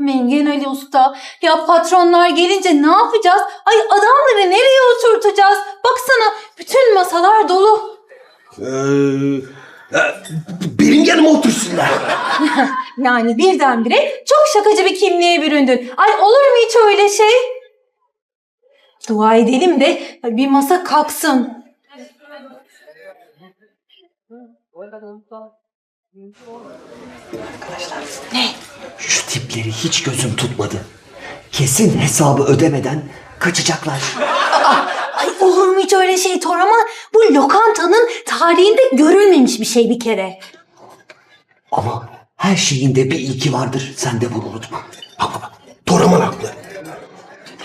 Mengen Ali Usta, ya patronlar gelince ne yapacağız? Ay adamları nereye oturtacağız? Baksana bütün masalar dolu. Ee, e, benim yanıma otursunlar. Yani birdenbire çok şakacı bir kimliğe büründün. Ay olur mu hiç öyle şey? Dua edelim de bir masa kalksın. Şu tipleri hiç gözüm tutmadı. Kesin hesabı ödemeden kaçacaklar. Ay olur mu hiç öyle şey Toraman? Bu lokantanın tarihinde görülmemiş bir şey bir kere. Ama her şeyinde bir ilki vardır. Sen de bunu unutma. Bak bak, Toraman haklı.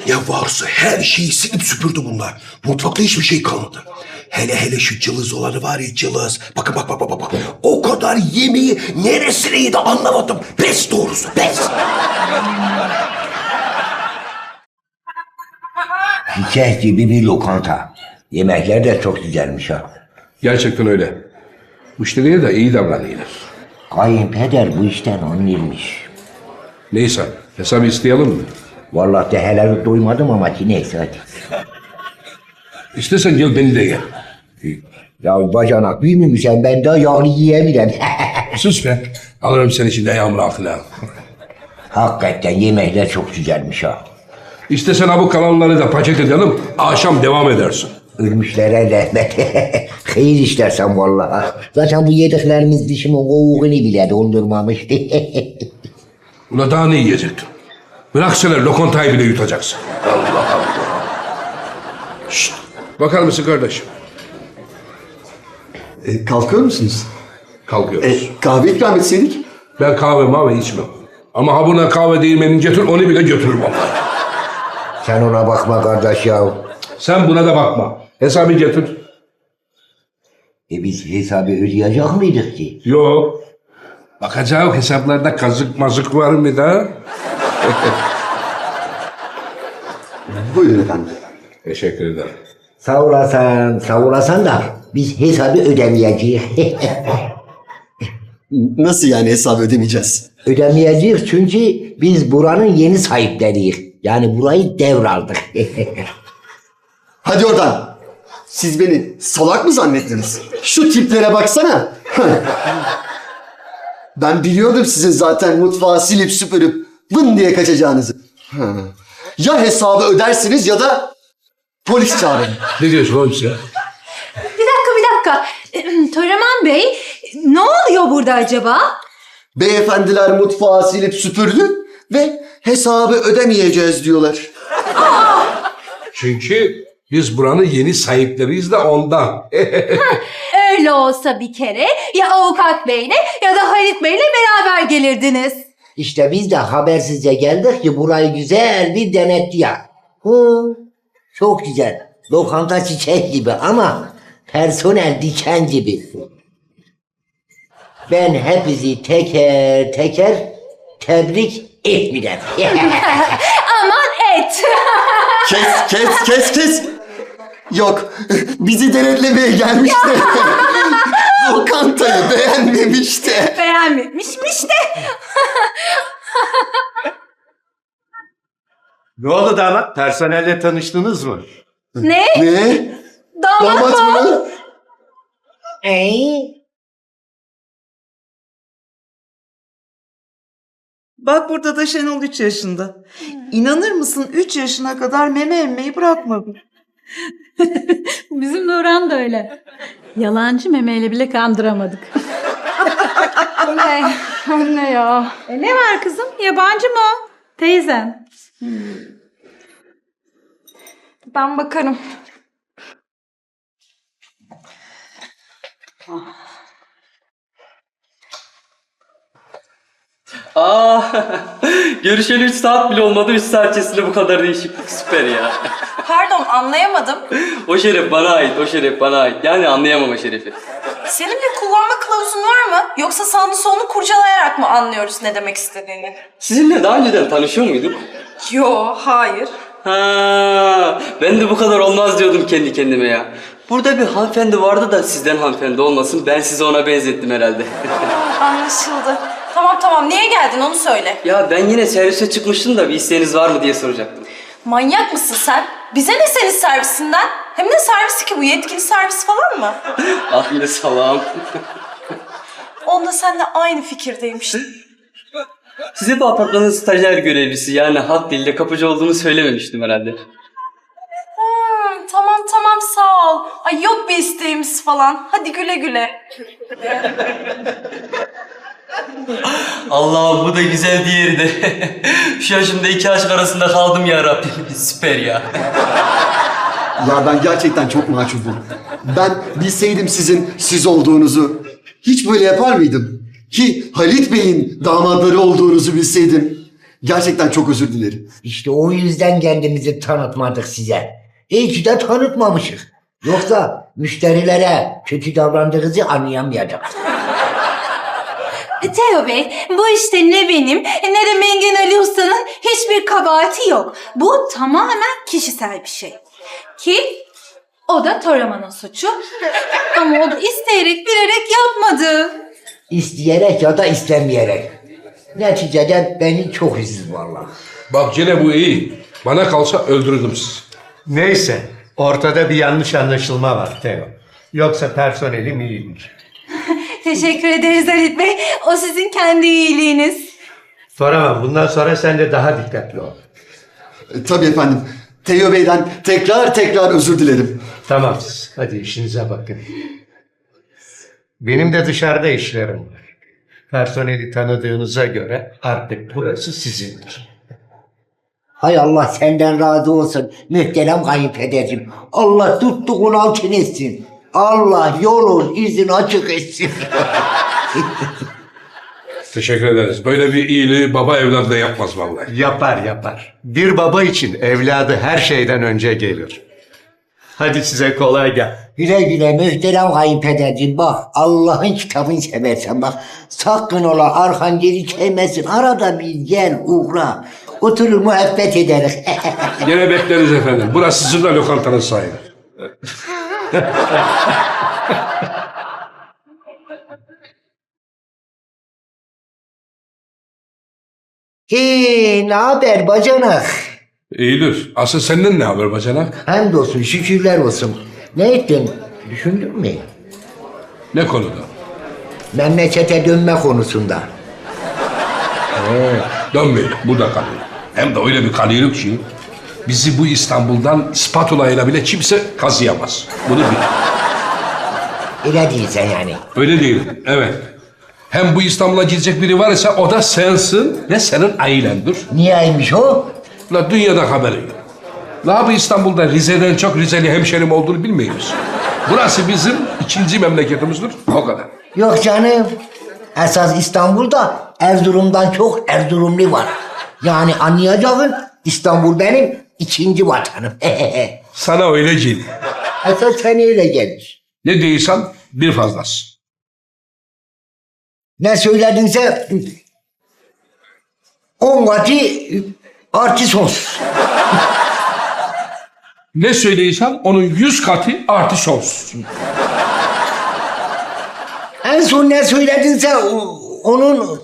Ya varsa her şeyi silip süpürdü bunlar. Mutfakta hiçbir şey kalmadı. Hele hele şu cılız olanı var ya cılız. Bakın bak bak bak bak. O kadar yemeği neresine yedi anlamadım. Pes doğrusu pes. Çiçek gibi bir lokanta. Yemekler de çok güzelmiş ha. Gerçekten öyle. Müşteriye de iyi davranıyorlar. Kayınpeder bu işten anlıyormuş. Neyse hesabı isteyelim mi? Vallahi deheleri duymadım ama ki neyse hadi. İstersen gel beni de gel. Ya bacanak büyümüşsen ben daha yağını yiyemiyorum. Sus be. Alırım seni şimdi ayağımın altına. Hakikaten yemekler çok güzelmiş ha. İstersen bu kalanları da paket edelim. Akşam devam edersin. Ölmüşlere rahmet. Hayır istersen vallahi. Zaten bu yediklerimiz dişimin kovuğunu bile doldurmamıştı. Ula daha ne yiyecektin? Bırak sen lokantayı bile yutacaksın. Allah Allah. Şşt. Bakar mısın kardeşim? E, kalkıyor musunuz? Kalkıyoruz. E, kahve ikram etseydik. Ben kahve mavi içmem. Ama ha buna kahve değirmenin getir onu bile götürürüm vallahi. Sen ona bakma kardeş ya. Sen buna da bakma. Hesabı getir. E biz hesabı ödeyecek mıydık ki? Yok. Bakacağım hesaplarda kazık mazık var mı da? Buyurun efendim. Teşekkür ederim. Sağ olasın, sağ olasın da biz hesabı ödemeyeceğiz. Nasıl yani hesabı ödemeyeceğiz? ödemeyeceğiz çünkü biz buranın yeni sahipleriyiz. Yani burayı devraldık. Hadi oradan. Siz beni salak mı zannettiniz? Şu tiplere baksana. ben biliyordum sizin zaten mutfağı silip süpürüp vın diye kaçacağınızı. Ha. Ya hesabı ödersiniz ya da polis çağırın. Ne diyorsun oğlum sen? Bir dakika bir dakika. Toraman Bey ne oluyor burada acaba? Beyefendiler mutfağı silip süpürdü ve hesabı ödemeyeceğiz diyorlar. Çünkü biz buranın yeni sahipleriyiz de ondan. Öyle olsa bir kere ya avukat beyle ya da Halit beyle beraber gelirdiniz. İşte biz de habersizce geldik ki burayı güzel bir denetliyor. Hı, çok güzel. Lokanta çiçek gibi ama personel diken gibi. Ben hepinizi teker teker tebrik etmeyeceğim. Aman et. Kes kes kes kes. Yok bizi denetlemeye gelmişti. Lokantayı beğenmemişti. Beğenmemişmiş de. Ne oldu damat? Personelle tanıştınız mı? Ne? Ne? Damat, Damat mı? mı? Ey, Bak burada da Şenol 3 yaşında. İnanır mısın 3 yaşına kadar meme emmeyi bırakmadı. Bizim Nurhan da öyle. Yalancı memeyle bile kandıramadık. Ne? Anne ya. E ne var kızım? Yabancı mı? Teyzen. Ben bakarım. Aa, görüşeli 3 saat bile olmadı 3 saat içerisinde bu kadar değişiklik süper ya. Pardon anlayamadım. O şeref bana ait, o şeref bana ait. Yani anlayamam o şerefi. Senin bir kullanma kılavuzun var mı? Yoksa sağını solunu kurcalayarak mı anlıyoruz ne demek istediğini? Sizinle daha önceden tanışıyor muyduk? Yo, hayır. Ha, ben de bu kadar olmaz diyordum kendi kendime ya. Burada bir hanımefendi vardı da sizden hanımefendi olmasın. Ben sizi ona benzettim herhalde. Anlaşıldı. Tamam tamam tamam niye geldin onu söyle. Ya ben yine servise çıkmıştım da bir isteğiniz var mı diye soracaktım. Manyak mısın sen? Bize ne senin servisinden? Hem ne servisi ki bu yetkili servis falan mı? ah yine salam. Onunla seninle aynı fikirdeymiştim. Size bu apartmanın stajyer görevlisi yani halk diliyle kapıcı olduğunu söylememiştim herhalde. Hmm, tamam tamam sağ ol. Ay yok bir isteğimiz falan. Hadi güle güle. Allah'ım bu da güzel diğeri de. Şu yaşımda iki aşk arasında kaldım ya Rabbim. Süper ya. Ya ben gerçekten çok mahcubum. Ben bilseydim sizin siz olduğunuzu hiç böyle yapar mıydım? Ki Halit Bey'in damatları olduğunuzu bilseydim gerçekten çok özür dilerim. İşte o yüzden kendimizi tanıtmadık size. İyi ki de tanıtmamışız. Yoksa müşterilere kötü davrandığınızı anlayamayacak. Teo Bey, bu işte ne benim ne de Mengen Ali Usta'nın hiçbir kabahati yok. Bu tamamen kişisel bir şey. Ki o da Toraman'ın suçu. Ama o da isteyerek bilerek yapmadı. İsteyerek ya da istemeyerek. Neticede beni çok üzdü vallahi. Bak gene bu iyi. Bana kalsa öldürürdüm sizi. Neyse, ortada bir yanlış anlaşılma var Teo. Yoksa personelim iyidir. Teşekkür ederiz Halit Bey. O sizin kendi iyiliğiniz. Soramam, bundan sonra sen de daha dikkatli ol. E, tabii efendim. Teo Bey'den tekrar tekrar özür dilerim. Tamam hadi işinize bakın. Benim de dışarıda işlerim var. Personeli tanıdığınıza göre artık burası sizindir. Hay Allah senden razı olsun muhterem kayınpedercim. Allah tuttuğun altın etsin. Allah yolun izin açık etsin. Teşekkür ederiz. Böyle bir iyiliği baba evladı da yapmaz vallahi. Yapar yapar. Bir baba için evladı her şeyden önce gelir. Hadi size kolay gel. güle güle muhterem kayınpedercim bak Allah'ın kitabını seversen bak. Sakın ola arkan geri çekmesin. Arada bir gel uğra. Oturur muhabbet ederiz. Gene bekleriz efendim. Burası sizin de lokantanız sayılır. He ne haber bacanak? İyidir. Asıl senden ne haber bacanak? Hamdolsun şükürler olsun. Ne ettin? Düşündün mü? Ne konuda? Memlekete dönme konusunda. Dönmeyin. Burada kalıyor. Hem de öyle bir kalıyor ki bizi bu İstanbul'dan spatula ile bile kimse kazıyamaz. Bunu bil. Öyle değilsen yani. Öyle değil. Evet. Hem bu İstanbul'a gidecek biri var ise o da sensin ve senin ailendir. Niyeymiş o? La dünyada haberi yok. La bu İstanbul'da Rize'den çok Rizeli hemşerim olduğunu bilmiyoruz. Burası bizim ikinci memleketimizdir. O kadar. Yok canım. Esas İstanbul'da Erzurum'dan çok Erzurumlu var. Yani anlayacağın İstanbul benim ikinci vatanım. Sana öyle gel. Esas sen öyle gelir. Ne değilsen bir fazlası. Ne söyledinse on katı artı sonsuz. Ne söyleysen onun yüz katı artı sonsuz. En son ne söyledinse onun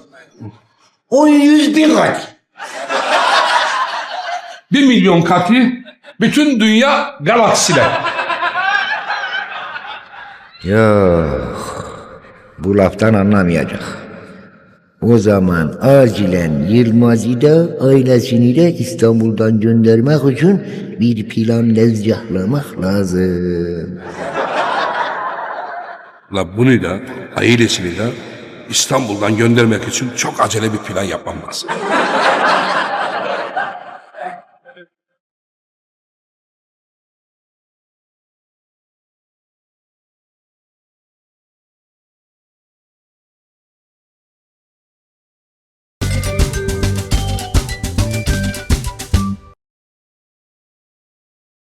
on yüz bin katı. Bir milyon katı bütün dünya galaksiler. Yok. Bu laftan anlamayacak. O zaman acilen Yılmaz'ı da ailesini de İstanbul'dan göndermek için bir plan lezcahlamak lazım. La bunu da ailesini de İstanbul'dan göndermek için çok acele bir plan yapmam lazım.